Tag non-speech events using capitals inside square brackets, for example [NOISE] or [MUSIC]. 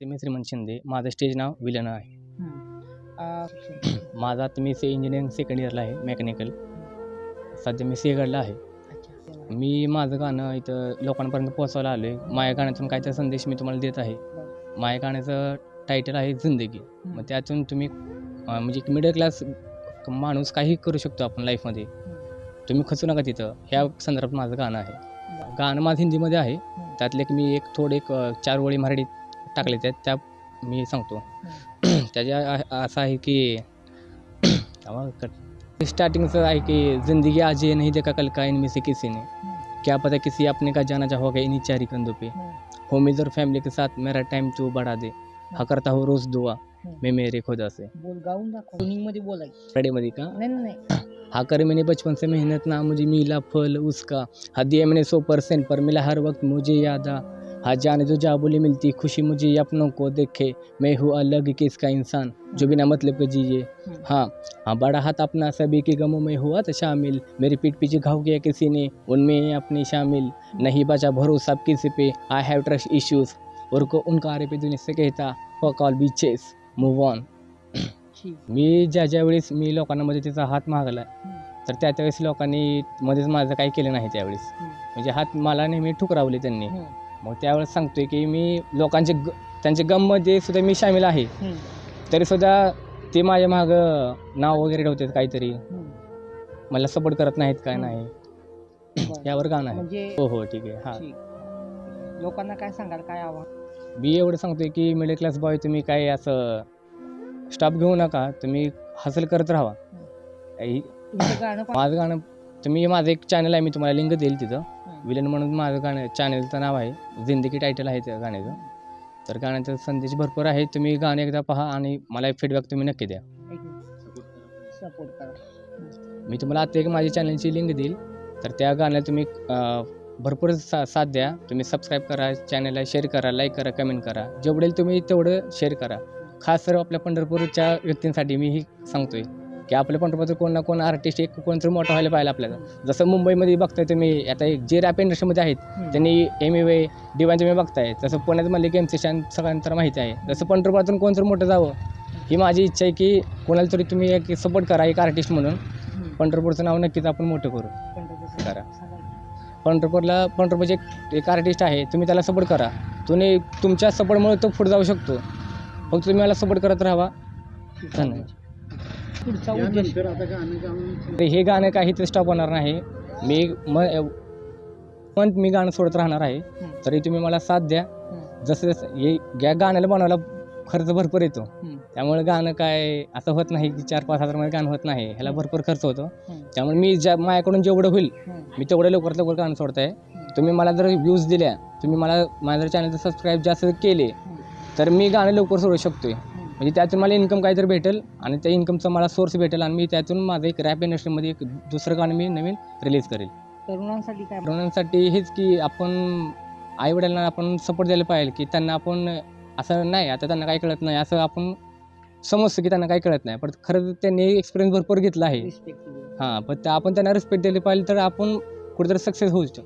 ते मी श्रीमंत शिंदे. माझं स्टेज नाव विलन आहे. [CLEARS THROAT] माझं आता मी सी इंजिनिअरिंग सेकंड इयरला आहे मेकॅनिकल सध्या मी सिंहगडला आहे. मी माझं गाणं इथं लोकांपर्यंत पोहोचवायला आलो आहे माझ्या गाण्यातून काहीतरी संदेश मी तुम्हाला देत आहे. माझ्या गाण्याचं टायटल आहे जिंदगी. मग त्यातून तुम्ही म्हणजे एक मिडल क्लास माणूस काही करू शकतो आपण लाईफमध्ये तुम्ही खचू नका तिथं. ह्या संदर्भात माझं गाणं आहे. गाणं माझं हिंदीमध्ये आहे. त्यातले एक मी एक थोडे एक चार ओळी मराठीत टाकले त्यात त्या मी सांगतो. [CLEARS THROAT] त्याच्या आ- असं आहे की [CLEARS THROAT] स्टार्टिंगचं आहे की ज़िंदगी आज ये नहीं देखा कल का इनमें से किसी ने. क्या पता किसी अपने का जाना चाहोगे इन्हीं चार कंधों पे. होमीज और फैमिली के साथ मेरा टाइम तू बढ़ा दे. हा करता हो रोज दुआ मैं मेरे खुदा से. बोल गाऊन दाखव. मध्ये बोलायचं मराठीमध्ये का? नाही नाही नाही. [CLEARS THROAT] हाँ करे मैंने बचपन से मेहनत ना मुझे मिला फल उसका. हाँ दिया मैंने सौ परसेंट पर मिला हर वक्त मुझे याद. आ हाँ जाने जो जा बोली मिलती खुशी मुझे अपनों को देखे। मैं हूँ अलग किसका इंसान जो बिना मतलब के जिए। हाँ हाँ बड़ा हाथ अपना सभी के गमों में हुआ था शामिल। मेरी पीठ पीछे घाव किया किसी ने उनमें अपनी शामिल। नहीं बचा भरोसा किसी पे। आई हैव ट्रस्ट इश्यूज़ और को उनका आरे पे दुनिया से कहता कॉल बीचेस मूव ऑन मी ज्या ज्या वेळेस मी लोकांना मदतीचा हात मागला तर त्या त्यावेळेस लोकांनी मध्येच माझं काही केलं नाही त्यावेळेस. म्हणजे हात मला नेहमी ठुकरावले त्यांनी. मग त्यावेळेस सांगतोय की मी लोकांचे ग त्यांच्या गममध्ये सुद्धा मी सामील आहे. तरीसुद्धा ते माझ्या मागं नाव वगैरे ठेवतात काहीतरी. मला सपोर्ट करत नाहीत काय नाही. यावर गाणं आहे. म्हणजे हो हो ठीक आहे. हां. लोकांना काय सांगाल? काय आव्हान? मी एवढं सांगतोय की मिडल क्लास बॉय तुम्ही काय असं स्टॉप घेऊ नका. तुम्ही हसल करत राहा. माझं गाणं तुम्ही माझं एक चॅनल आहे मी तुम्हाला लिंक देईल तिथं. विलन म्हणून माझं गाणं चॅनलचं नाव आहे. जिंदगी टायटल आहे त्या गाण्याचं. तर गाण्याचा संदेश भरपूर आहे. तुम्ही गाणं एकदा पहा आणि मला फीडबॅक तुम्ही नक्की द्या. सपोर्ट करा. मी तुम्हाला आता एक माझ्या चॅनलची लिंक देईल. तर त्या गाण्याला तुम्ही भरपूर सा साथ द्या. तुम्ही सबस्क्राईब करा चॅनलला शेअर करा लाईक करा कमेंट करा. जेवढेल तुम्ही तेवढं शेअर करा. खास तर आपल्या पंढरपूरच्या व्यक्तींसाठी मी ही सांगतोय. की आपल्या पंढरपूरचं कोण ना कोण आर्टिस्ट एक कोणतरी मोठं व्हायला पाहिजे आपल्याला. जसं मुंबईमध्ये बघताय तुम्ही आता एक जे रॅप इंडस्ट्रीमध्ये आहेत त्यांनी एम ए वे डिवान तुम्ही बघताय. तसं पुण्यात म्हणले की एमचे शान सगळ्यांना माहिती आहे. जसं पंढरपुरातून कोणतरी मोठं जावं ही माझी इच्छा आहे की कोणाला तरी तुम्ही एक सपोर्ट करा एक आर्टिस्ट म्हणून. पंढरपूरचं नाव नक्कीच आपण मोठं करू. करा. पंढरपूरला पंढरपूरचे एक एक आर्टिस्ट आहे तुम्ही त्याला सपोर्ट करा. तुम्ही तुमच्या सपोर्टमुळे तो पुढे जाऊ शकतो. फक्त तुम्ही मला सपोर्ट करत राहा धन्यवाद. पुढचा उद्देश. तर हे गाणं काही ते स्टॉप होणार नाही. मी म पण मी गाणं सोडत राहणार आहे. हं. तरी तुम्ही मला साथ द्या. जसं जसं हे या गाण्याला बनवायला खर्च भरपूर येतो. हं. त्यामुळे गाणं काय असं होत नाही की चार पाच हजारमध्ये गाणं होत नाही. ह्याला भरपूर खर्च होतो. हं. त्यामुळे मी ज्या माझ्याकडून जेवढं होईल हं. मी तेवढं लवकरात लवकर गाणं सोडताय. तुम्ही मला जर व्ह्यूज दिल्या तुम्ही मला माझ्या चॅनलचं सबस्क्राईब जास्त केले तर मी गाणं लवकर सोडू शकतोय. म्हणजे त्यातून मला इन्कम काहीतरी भेटेल आणि त्या इन्कमचा मला सोर्स भेटेल आणि मी त्यातून माझं एक रॅप इंडस्ट्रीमध्ये एक दुसरं गाणं मी नवीन रिलीज करेल. तरुणांसाठी काय? तरुणांसाठी हेच की आपण आईवडिलांना आपण सपोर्ट द्यायला पाहिजे की त्यांना आपण असं नाही आता त्यांना काही कळत नाही असं आपण समजतं की त्यांना काही कळत नाही. पण खरं त्यांनी एक्सपिरियन्स भरपूर घेतला आहे. हां पण आपण त्यांना रिस्पेक्ट दिली पाहिजे तर आपण कुठेतरी सक्सेस होऊ शकतो.